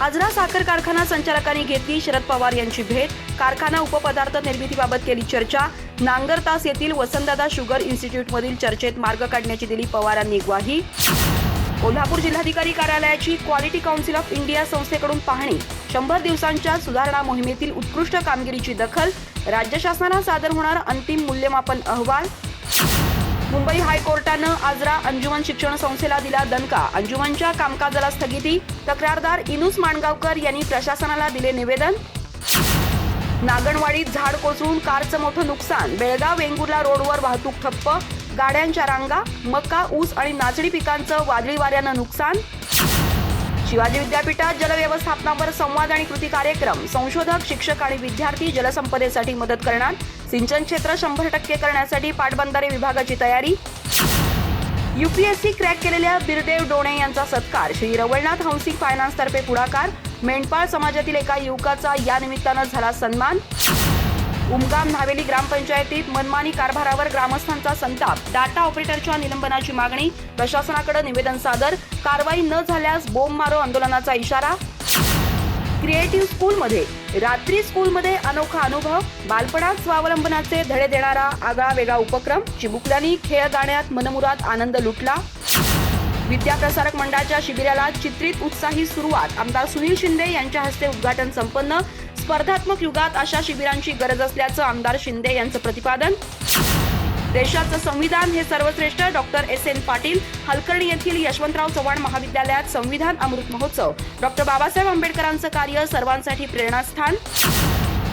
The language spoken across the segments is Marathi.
आजरा साखर कारखाना संचालकांनी घेतली शरद पवार यांची भेट. कारखाना उपपदार्थ निर्मितीबाबत केली चर्चा. नांगरतास येथील वसंतदादा शुगर इन्स्टिट्यूटमधील चर्चेत मार्ग काढण्याची दिली पवारांनी ग्वाही. कोल्हापूर जिल्हाधिकारी कार्यालयाची क्वालिटी काउन्सिल ऑफ इंडिया संस्थेकडून पाहणी. शंभर दिवसांच्या सुधारणा मोहिमेतील उत्कृष्ट कामगिरीची दखल. राज्य शासनाला सादर होणार अंतिम मूल्यमापन अहवाल. मुंबई हायकोर्टानं आजरा अंजुमन शिक्षण संस्थेला दिला दणका. अंजुमनच्या कामकाजाला स्थगिती. तक्रारदार इनुस माणगावकर यांनी प्रशासनाला दिले निवेदन. नागणवाडीत झाड कोसळून कारचं मोठं नुकसान. बेळगाव वेंगुर्ला रोडवर वाहतूक ठप्प. गाड्यांच्या रांगा मका ऊस आणि नाचणी पिकांचं वादळी वाऱ्यानं नुकसान. शिवाजी विद्यापीठात जलव्यवस्थापनावर संवाद आणि कृती कार्यक्रम. संशोधक शिक्षक आणि विद्यार्थी जलसंपदेसाठी मदत करणार. सिंचन क्षेत्र शंभर टक्के करण्यासाठी पाटबंधारे विभागाची तयारी. युपीएससी क्रॅक केलेल्या बिरदेव डोणे यांचा सत्कार. श्री रवळनाथ हाऊसिंग फायनान्स तर्फे पुढाकार. मेंढपाळ समाजातील एका युवकाचा या निमित्तानं झाला सन्मान. उमगाम नावेली ग्रामपंचायतीत मनमानी कारभारावर ग्रामस्थांचा संताप. डाटा ऑपरेटरच्या निलंबनाची मागणी. प्रशासनाकडे निवेदन सादर. कारवाई न झाल्यास बोंब मारो आंदोलनाचा इशारा. क्रिएटिव्ह स्कूलमध्ये रात्री स्कूलमध्ये अनोखा अनुभव बालपणात स्वावलंबनाचे धडे देणारा आगळा वेगळा उपक्रम चिमुकल्यांनी खेळ गाण्यात मनमुराद आनंद लुटला. विद्याप्रसारक मंडळाच्या शिबिराला चित्रित उत्साही सुरुवात. आमदार सुनील शिंदे यांच्या हस्ते उद्घाटन संपन्न. स्पर्धात्मक युगात अशा शिबिरांची गरज असल्याचं आमदार शिंदे यांचं प्रतिपादन. देशाचं संविधान हे सर्वश्रेष्ठ. Doctor S. N. Patil Halkarni येथील यशवंतराव चव्हाण महाविद्यालयात संविधान अमृत महोत्सव. डॉक्टर बाबासाहेब आंबेडकरांचं कार्य सर्वांसाठी प्रेरणास्थान.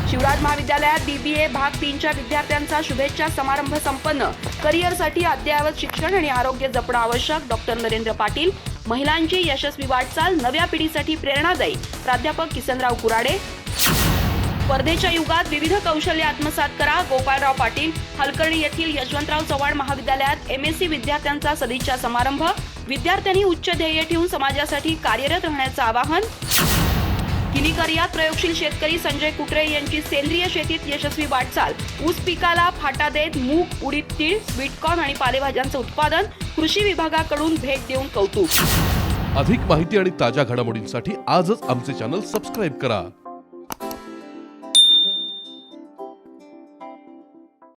शिवराज महाविद्यालयात बीबीए भाग तीनच्या विद्यार्थ्यांचा शुभेच्छा समारंभ संपन्न. करिअरसाठी अद्ययावत शिक्षण आणि आरोग्य जपणं आवश्यक. डॉक्टर नरेंद्र पाटील महिलांची यशस्वी वाटचाल नव्या पिढीसाठी प्रेरणादायी. प्राध्यापक किसनराव कुराडे स्पर्धेच्या युगात विविध कौशल्य आत्मसात करा. गोपाळराव पाटील हलकर्णी येथील यशवंतराव चव्हाण महाविद्यालयात एम एस सी विद्यार्थ्यांचा सदिच्छा समारंभ. विद्यार्थ्यांनी उच्च ध्येय ठेवून समाजासाठी कार्यरत राहण्याचं आवाहन. किनीकर यात प्रयोगशील शेतकरी संजय कुटरे यांची सेंद्रिय शेतीत यशस्वी वाटचाल. ऊस पिकाला फाटा देत मूग उडीद तीळ स्वीटकॉर्न आणि पालेभाज्यांचं उत्पादन कृषी विभागाकडून भेट देऊन कौतुक. अधिक माहिती आणि ताज्या घडामोडींसाठी आजच आमचे चॅनल सबस्क्राईब करा.